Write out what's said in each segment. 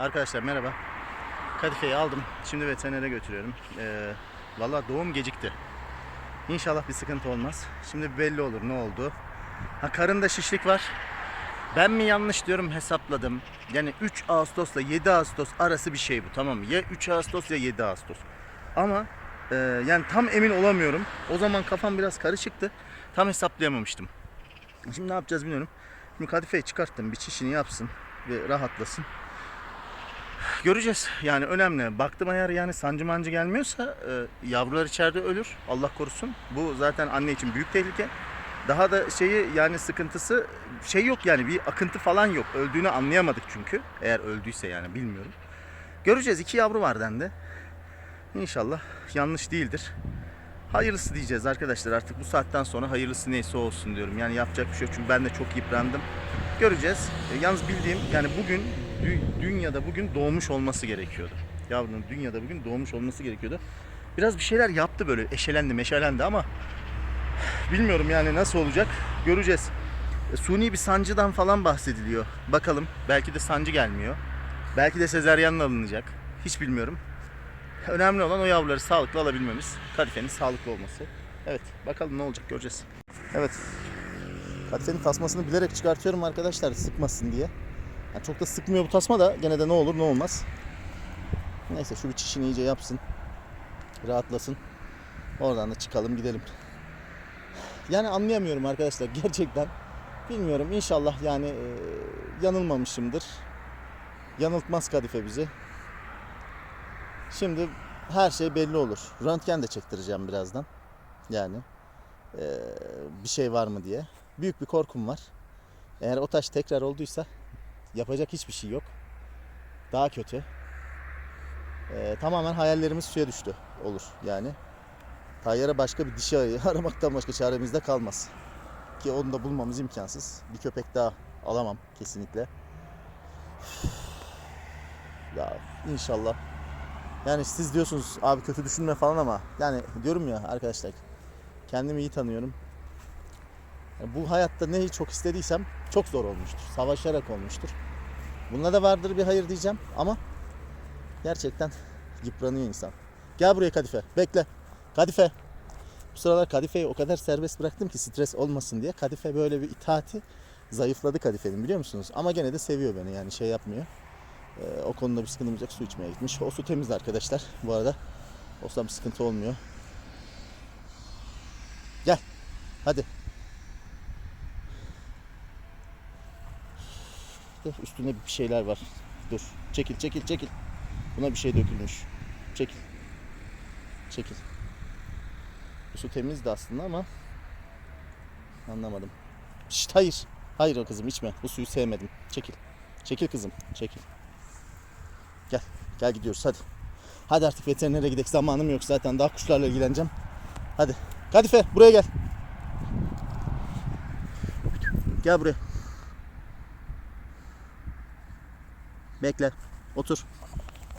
Arkadaşlar merhaba. Kadife'yi aldım. Şimdi veterinere götürüyorum. Ee, Valla doğum gecikti. İnşallah bir sıkıntı olmaz. Şimdi belli olur ne oldu. Ha karında şişlik var. Ben mi yanlış diyorum hesapladım. Yani 3 Ağustos'la 7 Ağustos arası bir şey bu tamam mı? Ya 3 Ağustos ya 7 Ağustos. Ama e, yani tam emin olamıyorum. O zaman kafam biraz karışıktı. Tam hesaplayamamıştım. Şimdi ne yapacağız bilmiyorum. Şimdi kadifeyi çıkarttım. Bir çişini yapsın ve rahatlasın. Göreceğiz. Yani önemli. Baktım eğer yani sancı mancı gelmiyorsa e, yavrular içeride ölür. Allah korusun. Bu zaten anne için büyük tehlike. Daha da şeyi yani sıkıntısı şey yok yani bir akıntı falan yok. Öldüğünü anlayamadık çünkü. Eğer öldüyse yani bilmiyorum. Göreceğiz. iki yavru var dendi. İnşallah yanlış değildir. Hayırlısı diyeceğiz arkadaşlar. Artık bu saatten sonra hayırlısı neyse olsun diyorum. Yani yapacak bir şey yok çünkü ben de çok yıprandım. Göreceğiz. E, yalnız bildiğim yani bugün dü- dünyada bugün doğmuş olması gerekiyordu. Yavrunun dünyada bugün doğmuş olması gerekiyordu. Biraz bir şeyler yaptı böyle eşelendi meşelendi ama bilmiyorum yani nasıl olacak göreceğiz. E, suni bir sancıdan falan bahsediliyor. Bakalım belki de sancı gelmiyor. Belki de sezaryenle alınacak. Hiç bilmiyorum. Önemli olan o yavruları sağlıklı alabilmemiz. Kadifenin sağlıklı olması. Evet bakalım ne olacak göreceğiz. Evet. Kadifenin tasmasını bilerek çıkartıyorum arkadaşlar sıkmasın diye. Yani çok da sıkmıyor bu tasma da gene de ne olur ne olmaz. Neyse şu bir çişini iyice yapsın. Rahatlasın. Oradan da çıkalım gidelim. Yani anlayamıyorum arkadaşlar gerçekten. Bilmiyorum inşallah yani e, yanılmamışımdır. Yanıltmaz kadife bizi. Şimdi her şey belli olur. Röntgen de çektireceğim birazdan. Yani eee, bir şey var mı diye. Büyük bir korkum var. Eğer o taş tekrar olduysa yapacak hiçbir şey yok. Daha kötü. Eee, tamamen hayallerimiz suya düştü olur yani. Tayyara başka bir dişi aramaktan başka çaremiz de kalmaz. Ki onu da bulmamız imkansız. Bir köpek daha alamam kesinlikle. Ya inşallah yani siz diyorsunuz abi kötü düşünme falan ama yani diyorum ya arkadaşlar kendimi iyi tanıyorum. Bu hayatta neyi çok istediysem çok zor olmuştur. Savaşarak olmuştur. Bunda da vardır bir hayır diyeceğim ama gerçekten yıpranıyor insan. Gel buraya Kadife. Bekle. Kadife. Bu sıralar Kadife'yi o kadar serbest bıraktım ki stres olmasın diye. Kadife böyle bir itaati zayıfladı Kadife'nin biliyor musunuz? Ama gene de seviyor beni yani şey yapmıyor. Ee, o konuda bir sıkıntımız yok. Su içmeye gitmiş. O su temiz arkadaşlar. Bu arada o bir sıkıntı olmuyor. Gel. Hadi. Dur, Üstünde bir şeyler var. Dur. Çekil, çekil, çekil. Buna bir şey dökülmüş. Çekil. Çekil. Bu su temizdi aslında ama anlamadım. Şşt, hayır. Hayır o kızım içme. Bu suyu sevmedim. Çekil. Çekil kızım. Çekil. Gel. Gel gidiyoruz hadi. Hadi artık veterinere gidelim. Zamanım yok zaten. Daha kuşlarla ilgileneceğim. Hadi. Kadife buraya gel. Gel buraya. Bekle. Otur.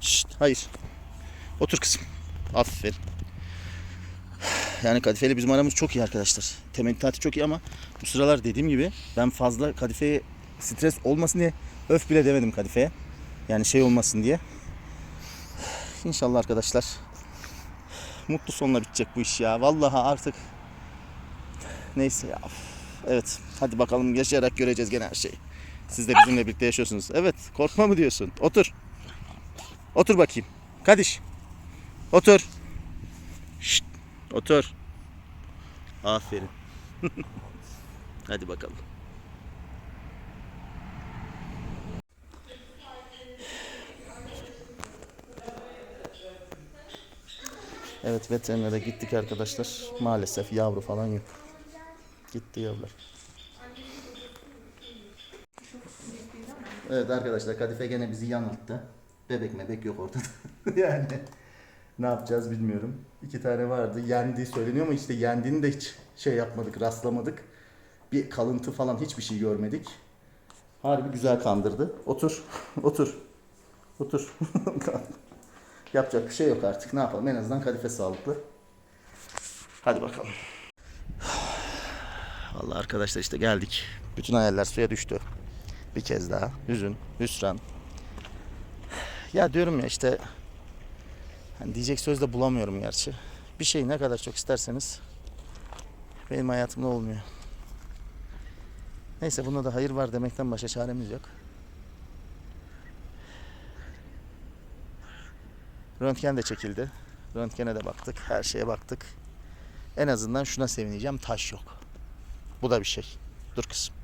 Şşt, hayır. Otur kızım. Aferin. Yani Kadife ile bizim aramız çok iyi arkadaşlar. Temenni çok iyi ama bu sıralar dediğim gibi ben fazla Kadife'ye stres olmasın diye öf bile demedim Kadife'ye. Yani şey olmasın diye. İnşallah arkadaşlar mutlu sonla bitecek bu iş ya. Vallahi artık neyse ya. Evet hadi bakalım yaşayarak göreceğiz gene her şeyi. Siz de bizimle birlikte yaşıyorsunuz. Evet korkma mı diyorsun? Otur. Otur bakayım. Kadiş. Otur. Şşt. Otur. Aferin. hadi bakalım. Evet veterinere gittik arkadaşlar. Maalesef yavru falan yok. Gitti yavrular. Evet arkadaşlar Kadife gene bizi yanılttı. Bebek mebek yok ortada. yani ne yapacağız bilmiyorum. İki tane vardı. Yendiği söyleniyor ama işte yendiğini de hiç şey yapmadık, rastlamadık. Bir kalıntı falan hiçbir şey görmedik. Harbi güzel kandırdı. Otur, otur, otur. Yapacak bir şey yok artık. Ne yapalım? En azından kadife sağlıklı. Hadi bakalım. Vallahi arkadaşlar işte geldik. Bütün hayaller suya düştü. Bir kez daha. Hüzün, hüsran. Ya diyorum ya işte hani diyecek söz de bulamıyorum gerçi. Bir şeyi ne kadar çok isterseniz benim hayatımda olmuyor. Neyse buna da hayır var demekten başka çaremiz yok. Röntgen de çekildi. Röntgene de baktık. Her şeye baktık. En azından şuna sevineceğim. Taş yok. Bu da bir şey. Dur kızım.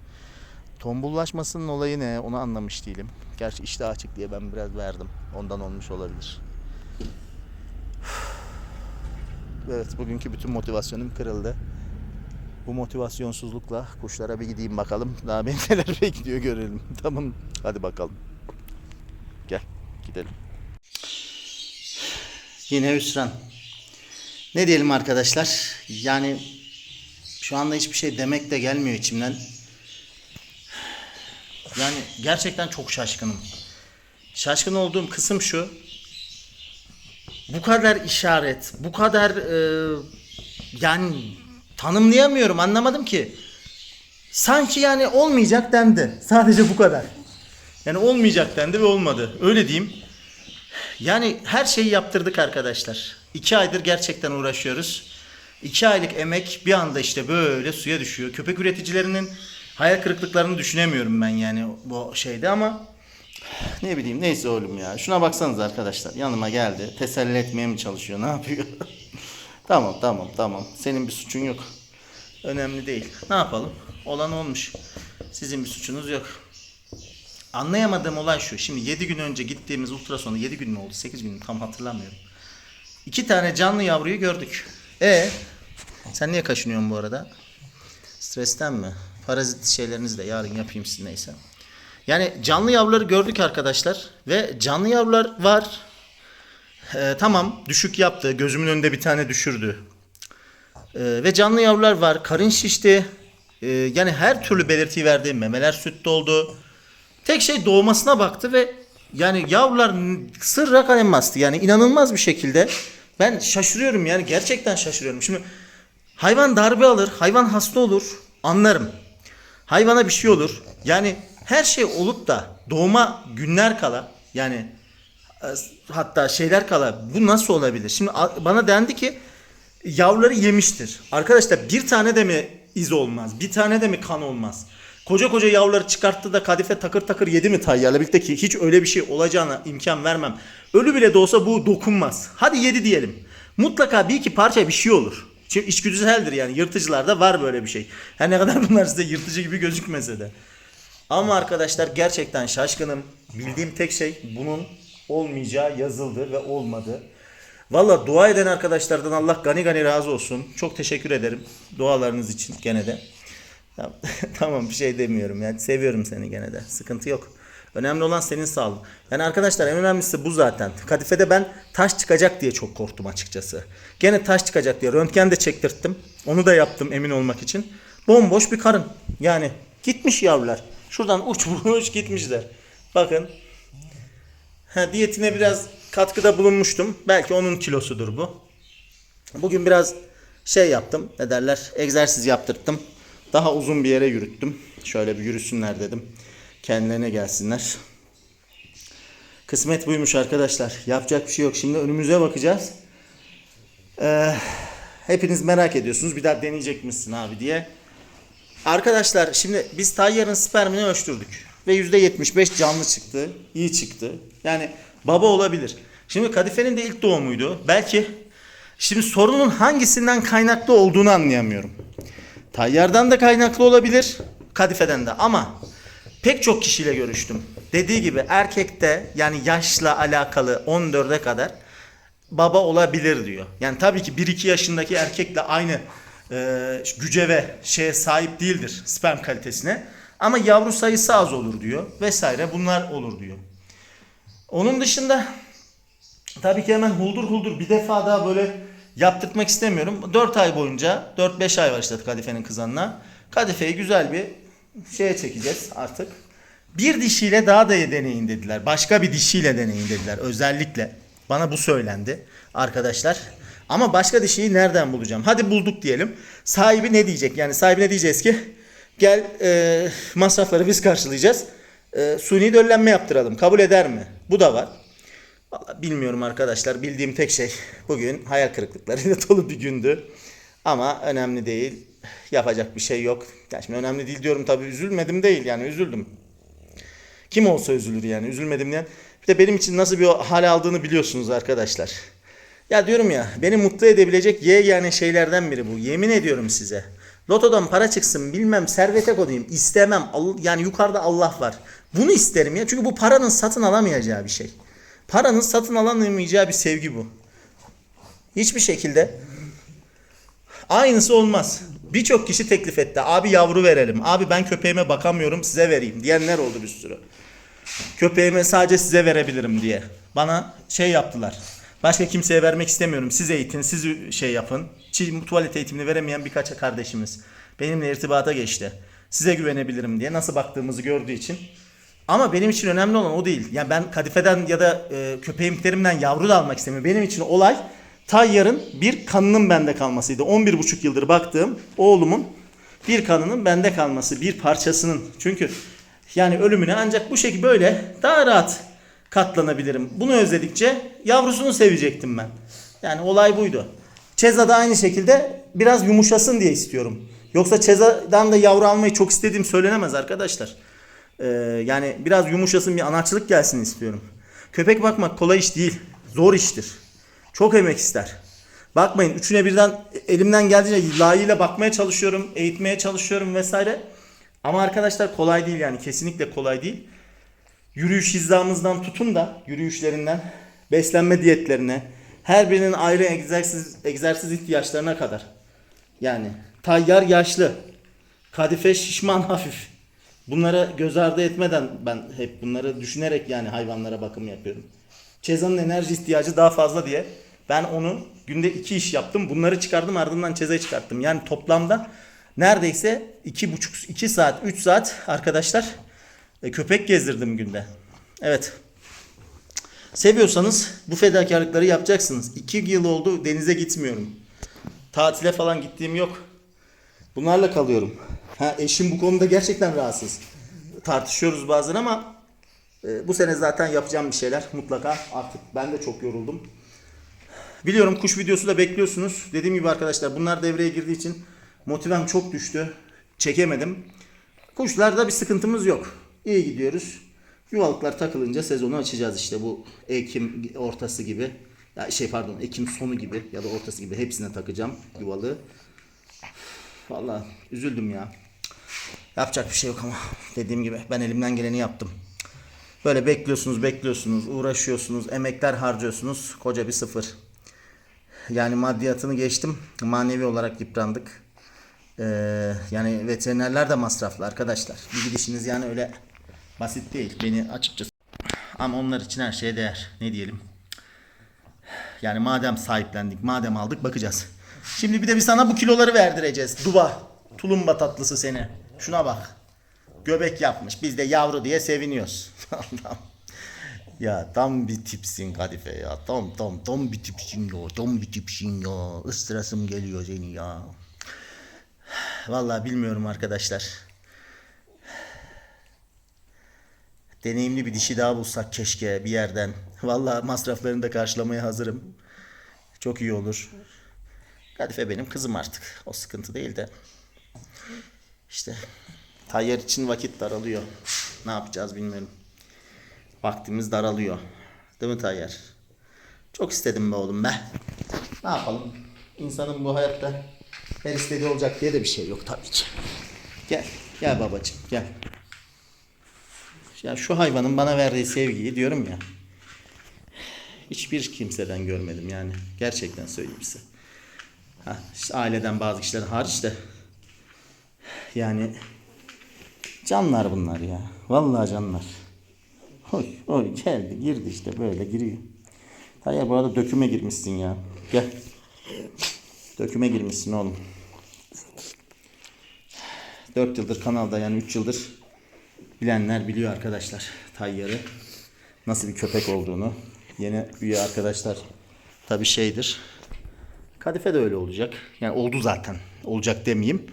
Tombullaşmasının olayı ne onu anlamış değilim. Gerçi işte açık diye ben biraz verdim. Ondan olmuş olabilir. Evet bugünkü bütün motivasyonum kırıldı. Bu motivasyonsuzlukla kuşlara bir gideyim bakalım. Daha beni neler bekliyor görelim. Tamam hadi bakalım. Gel gidelim. Yine hüsran. Ne diyelim arkadaşlar? Yani şu anda hiçbir şey demek de gelmiyor içimden. Yani gerçekten çok şaşkınım. Şaşkın olduğum kısım şu. Bu kadar işaret, bu kadar e, yani tanımlayamıyorum, anlamadım ki. Sanki yani olmayacak dendi. Sadece bu kadar. Yani olmayacak dendi ve olmadı. Öyle diyeyim. Yani her şeyi yaptırdık arkadaşlar. İki aydır gerçekten uğraşıyoruz. İki aylık emek bir anda işte böyle suya düşüyor. Köpek üreticilerinin hayal kırıklıklarını düşünemiyorum ben yani bu şeyde ama ne bileyim neyse oğlum ya. Şuna baksanız arkadaşlar yanıma geldi. Teselli etmeye mi çalışıyor ne yapıyor? tamam tamam tamam. Senin bir suçun yok. Önemli değil. Ne yapalım? Olan olmuş. Sizin bir suçunuz yok. Anlayamadığım olay şu. Şimdi 7 gün önce gittiğimiz ultrasonu 7 gün mü oldu? 8 gün mü? Tam hatırlamıyorum. İki tane canlı yavruyu gördük. E sen niye kaşınıyorsun bu arada? Stresten mi? Parazit şeylerinizi de yarın yapayım siz neyse. Yani canlı yavruları gördük arkadaşlar ve canlı yavrular var. Ee, tamam düşük yaptı. Gözümün önünde bir tane düşürdü. Ee, ve canlı yavrular var. Karın şişti. Ee, yani her türlü belirtiyi verdi. Memeler süt doldu. Tek şey doğmasına baktı ve yani yavrular sırra kalem bastı. Yani inanılmaz bir şekilde. Ben şaşırıyorum yani gerçekten şaşırıyorum. Şimdi hayvan darbe alır, hayvan hasta olur anlarım. Hayvana bir şey olur. Yani her şey olup da doğuma günler kala yani e, hatta şeyler kala bu nasıl olabilir? Şimdi bana dendi ki yavruları yemiştir. Arkadaşlar bir tane de mi iz olmaz? Bir tane de mi kan olmaz? Koca koca yavruları çıkarttı da kadife takır takır yedi mi tayyarla birlikte ki hiç öyle bir şey olacağına imkan vermem. Ölü bile de olsa bu dokunmaz. Hadi yedi diyelim. Mutlaka bir iki parça bir şey olur. Çünkü içgüdüseldir yani yırtıcılarda var böyle bir şey. Her ne kadar bunlar size yırtıcı gibi gözükmese de. Ama arkadaşlar gerçekten şaşkınım. Bildiğim tek şey bunun olmayacağı yazıldı ve olmadı. Valla dua eden arkadaşlardan Allah gani gani razı olsun. Çok teşekkür ederim dualarınız için gene de. Tamam bir şey demiyorum yani seviyorum seni gene de sıkıntı yok. Önemli olan senin sağlığın. Yani arkadaşlar en önemlisi bu zaten. Kadifede ben taş çıkacak diye çok korktum açıkçası. Gene taş çıkacak diye röntgen de çektirttim. Onu da yaptım emin olmak için. Bomboş bir karın. Yani gitmiş yavrular. Şuradan uçmuş gitmişler. Bakın. Ha, diyetine biraz katkıda bulunmuştum. Belki onun kilosudur bu. Bugün biraz şey yaptım. Ne derler? Egzersiz yaptırttım. Daha uzun bir yere yürüttüm. Şöyle bir yürüsünler dedim. Kendilerine gelsinler. Kısmet buymuş arkadaşlar. Yapacak bir şey yok. Şimdi önümüze bakacağız. Ee, hepiniz merak ediyorsunuz. Bir daha deneyecek misin abi diye. Arkadaşlar şimdi biz Tayyar'ın spermini ölçtürdük. Ve %75 canlı çıktı. iyi çıktı. Yani baba olabilir. Şimdi Kadife'nin de ilk doğumuydu. Belki şimdi sorunun hangisinden kaynaklı olduğunu anlayamıyorum. Tayyardan da kaynaklı olabilir. Kadife'den de ama pek çok kişiyle görüştüm. Dediği gibi erkekte yani yaşla alakalı 14'e kadar baba olabilir diyor. Yani tabii ki 1-2 yaşındaki erkekle aynı e, güce ve şeye sahip değildir sperm kalitesine. Ama yavru sayısı az olur diyor vesaire bunlar olur diyor. Onun dışında tabii ki hemen huldur huldur bir defa daha böyle yaptırtmak istemiyorum. 4 ay boyunca 4-5 ay işte kadifenin kızanına. Kadifeyi güzel bir şeye çekeceğiz artık. Bir dişiyle daha da deneyin dediler. Başka bir dişiyle deneyin dediler özellikle. Bana bu söylendi arkadaşlar. Ama başka dişiyi nereden bulacağım? Hadi bulduk diyelim. Sahibi ne diyecek? Yani sahibi ne diyeceğiz ki? Gel e, masrafları biz karşılayacağız. E, suni döllenme yaptıralım. Kabul eder mi? Bu da var. Vallahi bilmiyorum arkadaşlar. Bildiğim tek şey bugün hayal kırıklıklarıyla dolu bir gündü. Ama önemli değil. Yapacak bir şey yok. Yani şimdi önemli değil diyorum tabii üzülmedim değil yani üzüldüm. Kim olsa üzülür yani üzülmedim diyen. Bir de benim için nasıl bir hal aldığını biliyorsunuz arkadaşlar. Ya diyorum ya beni mutlu edebilecek ye yani şeylerden biri bu. Yemin ediyorum size. Lotodan para çıksın bilmem servete koyayım istemem. Yani yukarıda Allah var. Bunu isterim ya çünkü bu paranın satın alamayacağı bir şey. Paranın satın alamayacağı bir sevgi bu. Hiçbir şekilde aynısı olmaz. Birçok kişi teklif etti. Abi yavru verelim. Abi ben köpeğime bakamıyorum size vereyim diyenler oldu bir sürü. Köpeğime sadece size verebilirim diye. Bana şey yaptılar. Başka kimseye vermek istemiyorum. Siz eğitin, siz şey yapın. Tuvalet eğitimini veremeyen birkaç kardeşimiz benimle irtibata geçti. Size güvenebilirim diye nasıl baktığımızı gördüğü için. Ama benim için önemli olan o değil. Yani ben kadifeden ya da e, köpeğimlerimden yavru da almak istemiyorum. Benim için olay Tayyar'ın bir kanının bende kalmasıydı. 11,5 yıldır baktığım oğlumun bir kanının bende kalması, bir parçasının. Çünkü yani ölümüne ancak bu şekilde böyle daha rahat katlanabilirim. Bunu özledikçe yavrusunu sevecektim ben. Yani olay buydu. Ceza da aynı şekilde biraz yumuşasın diye istiyorum. Yoksa Ceza'dan da yavru almayı çok istediğim söylenemez arkadaşlar. Ee, yani biraz yumuşasın bir anaçlık gelsin istiyorum. Köpek bakmak kolay iş değil. Zor iştir. Çok emek ister. Bakmayın üçüne birden elimden geldiğince layığıyla bakmaya çalışıyorum. Eğitmeye çalışıyorum vesaire. Ama arkadaşlar kolay değil yani kesinlikle kolay değil. Yürüyüş hizamızdan tutun da yürüyüşlerinden beslenme diyetlerine her birinin ayrı egzersiz, egzersiz ihtiyaçlarına kadar. Yani tayyar yaşlı, kadife şişman hafif. Bunları göz ardı etmeden ben hep bunları düşünerek yani hayvanlara bakım yapıyorum. Çeza'nın enerji ihtiyacı daha fazla diye ben onu günde iki iş yaptım. Bunları çıkardım ardından Çeza'yı çıkarttım. Yani toplamda neredeyse iki buçuk, iki saat, üç saat arkadaşlar e, köpek gezdirdim günde. Evet. Seviyorsanız bu fedakarlıkları yapacaksınız. İki yıl oldu denize gitmiyorum. Tatile falan gittiğim yok. Bunlarla kalıyorum. Ha, eşim bu konuda gerçekten rahatsız. Tartışıyoruz bazen ama e, bu sene zaten yapacağım bir şeyler mutlaka. Artık ben de çok yoruldum. Biliyorum kuş videosu da bekliyorsunuz. Dediğim gibi arkadaşlar bunlar devreye girdiği için motivem çok düştü. Çekemedim. Kuşlarda bir sıkıntımız yok. İyi gidiyoruz. Yuvalıklar takılınca sezonu açacağız işte bu Ekim ortası gibi. Ya şey pardon Ekim sonu gibi ya da ortası gibi hepsine takacağım yuvalığı. Vallahi üzüldüm ya. Yapacak bir şey yok ama dediğim gibi ben elimden geleni yaptım. Böyle bekliyorsunuz, bekliyorsunuz, uğraşıyorsunuz, emekler harcıyorsunuz. Koca bir sıfır. Yani maddiyatını geçtim. Manevi olarak yıprandık. Ee, yani veterinerler de masraflı arkadaşlar. Bir gidişiniz yani öyle basit değil. Beni açıkçası. Ama onlar için her şeye değer. Ne diyelim. Yani madem sahiplendik, madem aldık bakacağız. Şimdi bir de bir sana bu kiloları verdireceğiz. Duba, tulumba tatlısı seni. Şuna bak. Göbek yapmış. Biz de yavru diye seviniyoruz. Allah'ım. Ya tam bir tipsin Kadife ya. Tam tam tam bir tipsin ya. Tam bir tipsin ya. Istırasım geliyor seni ya. Vallahi bilmiyorum arkadaşlar. Deneyimli bir dişi daha bulsak keşke bir yerden. Vallahi masraflarını da karşılamaya hazırım. Çok iyi olur. Kadife benim kızım artık. O sıkıntı değil de. İşte Tayyar için vakit daralıyor. Ne yapacağız bilmiyorum. Vaktimiz daralıyor. Değil mi Tayyar? Çok istedim be oğlum be. Ne yapalım? İnsanın bu hayatta her istediği olacak diye de bir şey yok tabii ki. Gel. Gel babacığım gel. Ya şu hayvanın bana verdiği sevgiyi diyorum ya. Hiçbir kimseden görmedim yani. Gerçekten söyleyeyim size. Ha, işte aileden bazı kişiler hariç de. Yani canlar bunlar ya. Vallahi canlar. Oy oy geldi girdi işte böyle giriyor. Hayır bu arada döküme girmişsin ya. Gel. Döküme girmişsin oğlum. 4 yıldır kanalda yani 3 yıldır bilenler biliyor arkadaşlar Tayyar'ı. Nasıl bir köpek olduğunu. Yeni üye arkadaşlar tabi şeydir. Kadife de öyle olacak. Yani oldu zaten. Olacak demeyeyim.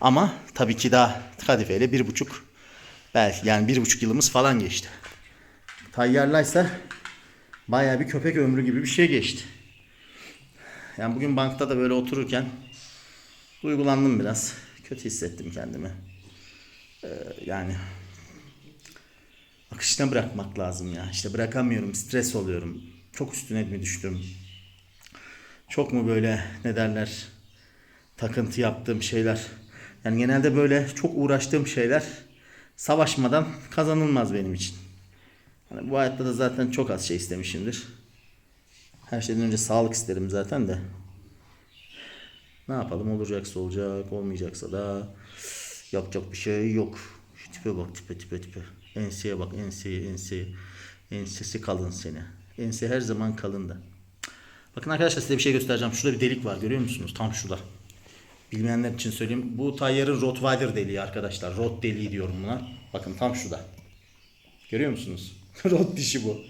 Ama tabii ki daha Kadife ile bir buçuk belki yani bir buçuk yılımız falan geçti. Tayyarlaysa bayağı bir köpek ömrü gibi bir şey geçti. Yani bugün bankta da böyle otururken duygulandım biraz. Kötü hissettim kendimi. Ee, yani akışına bırakmak lazım ya. İşte bırakamıyorum, stres oluyorum. Çok üstüne mi düştüm? Çok mu böyle ne derler takıntı yaptığım şeyler. Yani genelde böyle çok uğraştığım şeyler savaşmadan kazanılmaz benim için. Hani bu hayatta da zaten çok az şey istemişimdir. Her şeyden önce sağlık isterim zaten de. Ne yapalım olacaksa olacak olmayacaksa da yapacak bir şey yok. Şu tipe bak tipe tipe tipe. Enseye bak enseye enseye. Ensesi kalın seni. Ense her zaman kalın da. Bakın arkadaşlar size bir şey göstereceğim. Şurada bir delik var görüyor musunuz? Tam şurada. Bilmeyenler için söyleyeyim. Bu Tayyar'ın Rottweiler deliği arkadaşlar. Rot deliği diyorum buna. Bakın tam şurada. Görüyor musunuz? Rot dişi bu.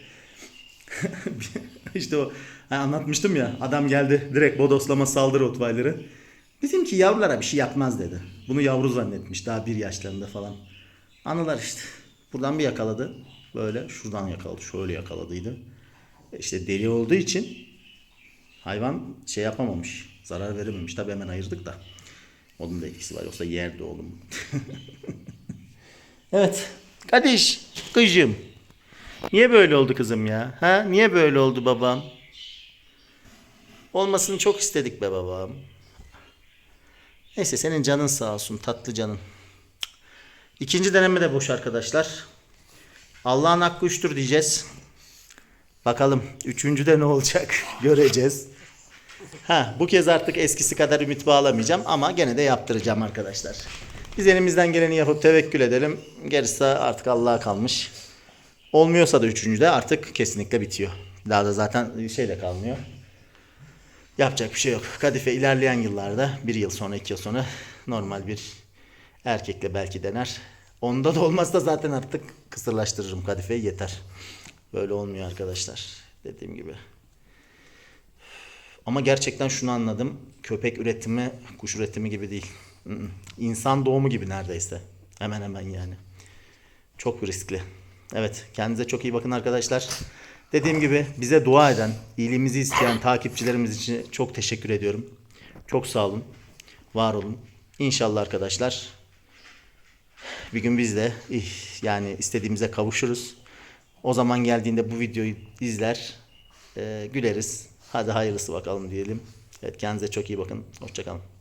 işte o hani anlatmıştım ya adam geldi direkt bodoslama saldı Rottweiler'ı. Bizimki yavrulara bir şey yapmaz dedi. Bunu yavru zannetmiş daha bir yaşlarında falan. Anılar işte. Buradan bir yakaladı. Böyle şuradan yakaladı. Şöyle yakaladıydı. İşte deli olduğu için hayvan şey yapamamış. Zarar verememiş. Tabii hemen ayırdık da. Onun da etkisi var. Yoksa yerdi oğlum. evet. Kardeş. Kızım. Niye böyle oldu kızım ya? Ha? Niye böyle oldu babam? Olmasını çok istedik be babam. Neyse senin canın sağ olsun tatlı canın. İkinci deneme de boş arkadaşlar. Allah'ın hakkı üçtür diyeceğiz. Bakalım üçüncüde ne olacak göreceğiz. Ha, bu kez artık eskisi kadar ümit bağlamayacağım ama gene de yaptıracağım arkadaşlar. Biz elimizden geleni yapıp tevekkül edelim. Gerisi artık Allah'a kalmış. Olmuyorsa da üçüncüde artık kesinlikle bitiyor. Daha da zaten şey de kalmıyor. Yapacak bir şey yok. Kadife ilerleyen yıllarda bir yıl sonra iki yıl sonra normal bir erkekle belki dener. Onda da olmazsa zaten artık kısırlaştırırım kadifeyi yeter. Böyle olmuyor arkadaşlar. Dediğim gibi. Ama gerçekten şunu anladım. Köpek üretimi kuş üretimi gibi değil. İnsan doğumu gibi neredeyse. Hemen hemen yani. Çok riskli. Evet kendinize çok iyi bakın arkadaşlar. Dediğim gibi bize dua eden, iyiliğimizi isteyen takipçilerimiz için çok teşekkür ediyorum. Çok sağ olun. Var olun. İnşallah arkadaşlar bir gün biz de yani istediğimize kavuşuruz. O zaman geldiğinde bu videoyu izler, e, güleriz. Hadi hayırlısı bakalım diyelim. Evet kendinize çok iyi bakın. Hoşçakalın.